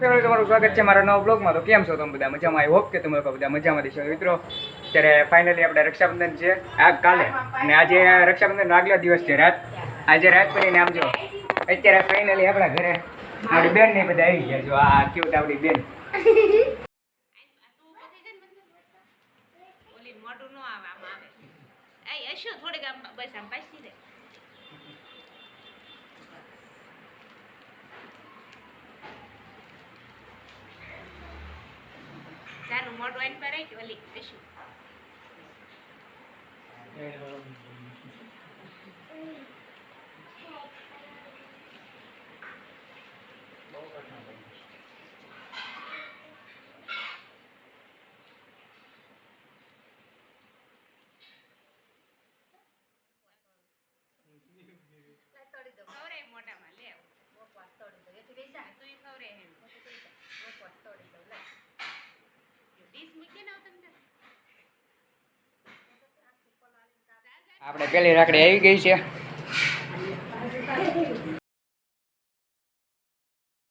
Family તમારું સ્વાગત છે મારા નવા બ્લોગમાં તો કેમ છો તમે બધા? મજામાં? આઈ હોપ કે તમે લોકો બધા મજામાં દેશો મિત્રો ત્યારે ફાઇનલી આપણે રક્ષાબંધન છે. આ કાલે અને આજે રક્ષાબંધનનો આગલો દિવસ છે રાત. આજે રાત કરીને આમ જો, અત્યારે ફાઇનલી આપણા ઘરે મારી બેન ને બધા આવી ગયા જો, આ ક્યુટ આપણી બેન. થોડીક આમ બસ આમ પાછી દે. તારું મોઢું આઈને પર આવી ઓલી અશુ ખવરે મોઢામાં લે તું ખવરે એમ ડીશ મૂકી ના તમને આપણે પેલી રાખડી આવી ગઈ છે.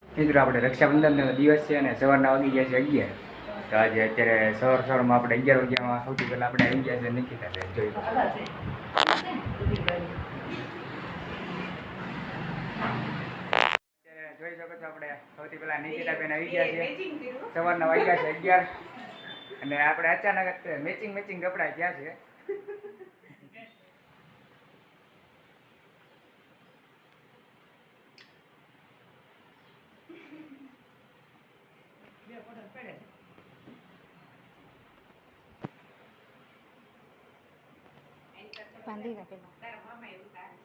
મિત્રો, આપણે રક્ષાબંધનનો દિવસ છે અને સવારના વાગી ગયા છે અગિયાર. તો આજે અત્યારે સવાર સવારમાં આપણે અગિયાર વાગ્યામાં સૌથી પહેલાં આપણે આવી ગયા છે નિકિતા બેન, જોઈ શકો છો આપણે, સૌથી પહેલા નિકિતા બેન આવી ગયા છે. સવારના વાગ્યા છે અગિયાર. અને આપણે અચાનક મેચિંગ મેચિંગ કપડાં ગયા છે. બાંધી રાખેલા તારા મામા એવું તારે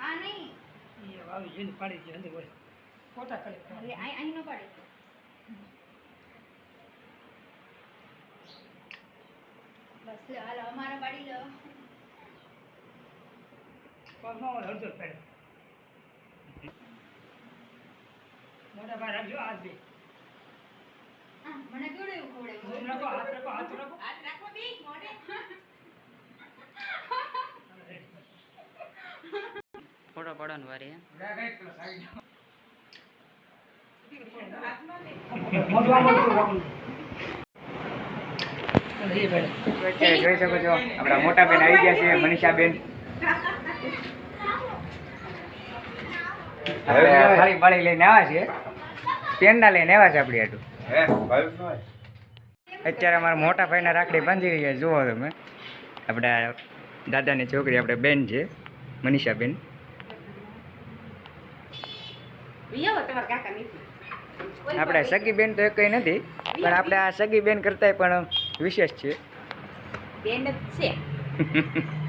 આ નહીં. અરે આ અહીં નો પાડી બસ લે હાલો અમારા પાડી લો. હા મને કેવડે એવું રાખો હાથ રાખો બે મોડે. ફોટો પાડવાનું વારી જોઈ શકો છો આપણા મોટા બેન આવી ગયા છે મનીષા બેન થાળી બાળી લઈને આવ્યા છે પેનના લઈને આવ્યા છે આપણી હાટું. અત્યારે અમારા મોટા ભાઈના રાખડી બાંધી રહ્યા જુઓ તમે. આપણા દાદાની છોકરી આપણે બેન છે મનીષા બેન વિયાવો તમારા કાકા નીતિ આપણે સગી બેન તો એક નથી પણ આપણે આ સગી બેન કરતાંય પણ વિશેષ છે. બેન જ છે.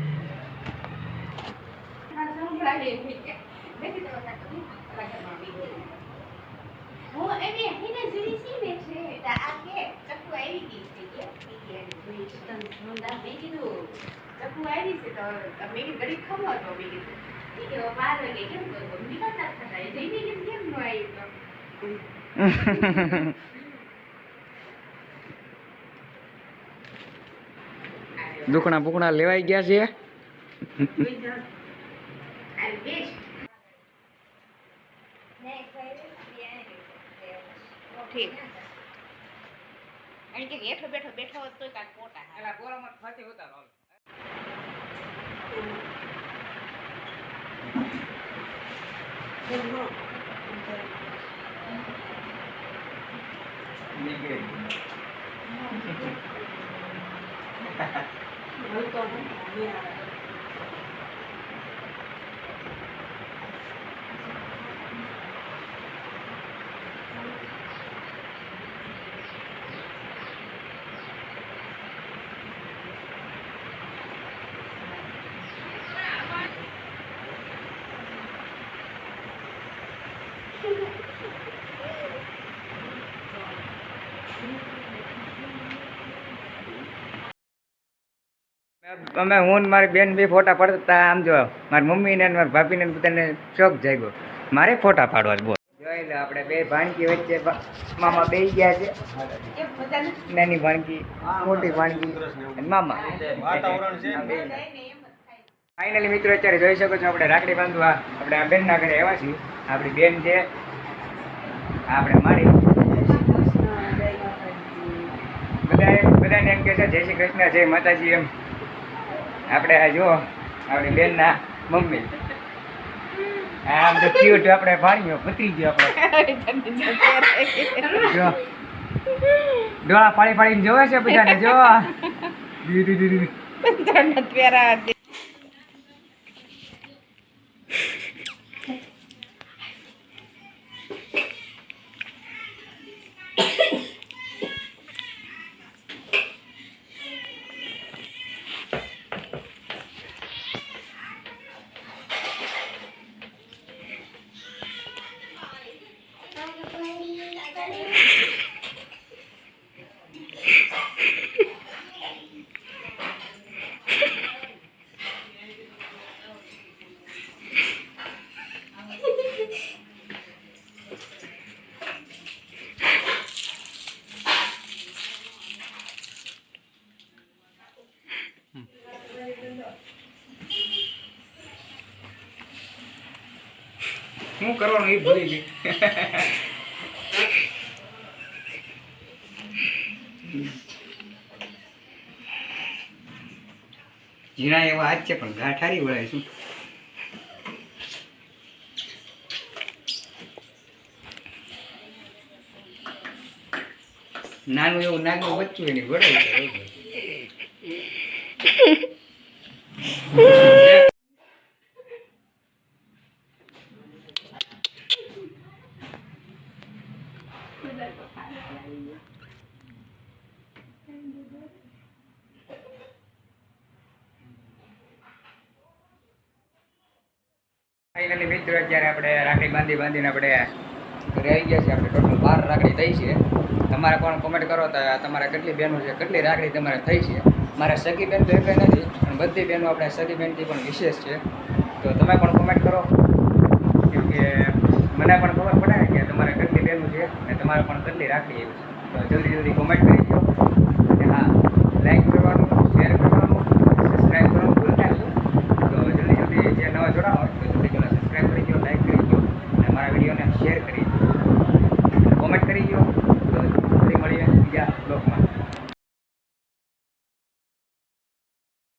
દુખણા બુકણા લેવાઈ ગયા છે. ઠીક. અને કે બેઠો બેઠો બેઠો હોત તોય કાંઈક પોટા હાલે. અમે હું ને મારી બેન બી ફોટા પડતા આમ જો, મારી મમ્મી ને મારી ભાભી ને બધાને શોખ જાગ્યો. મારે ફોટા પાડવા બોલ. જોઈ લો આપણે બે ભાણકી વચ્ચે મામા બે ગયા છે. નાની ભાણકી, મોટી ભાણકી મામા. ફાઇનલી મિત્રો, અત્યારે જોઈ શકો છો આપણે રાખડી બાંધવા. આપણે આ બેનના ઘરે આવ્યા છીએ. આપણી બેન છે. આપણે મારી. બધા બધાને એમ કહે છે જય શ્રી કૃષ્ણ જય માતાજી એમ. આપણે આ જુઓ આપણી બેનના મમ્મી. આમ તો ક્યુટ આપણે ભાણ્યો પતરી ગયો આપણે. જો. ડોળા પાડી પાડીને જોવે છે બધાને જો. ધીરે દી. શું કરવાનું એ ભૂલી ગઈ. ઝીણા એવા હાથ છે, પણ ગાંઠ હારી વળે શું? નાનું એવું નાનું બચ્ચું એની વડે છે ફાઇનલી મિત્રો, અત્યારે આપણે રાખડી બાંધી બાંધીને આપણે ઘરે આવી ગયા છે આપણે ટોટલ બાર રાખડી થઈ છે. તમારે પણ કોમેન્ટ કરો તો તમારે કેટલી બહેનો છે, કેટલી રાખડી તમારે થઈ છે? મારે સગી બહેન તો એક નથી, પણ બધી બહેનો આપણે સગી બહેનથી પણ વિશેષ છે. તો તમે પણ કોમેન્ટ કરો. કેમ કે મને પણ ખબર પડે કે તમારે કેટલી બહેનો છે અને તમારે પણ કેટલી રાખડી એવી છે. તો જલ્દી જલ્દી કોમેન્ટ કરી દો.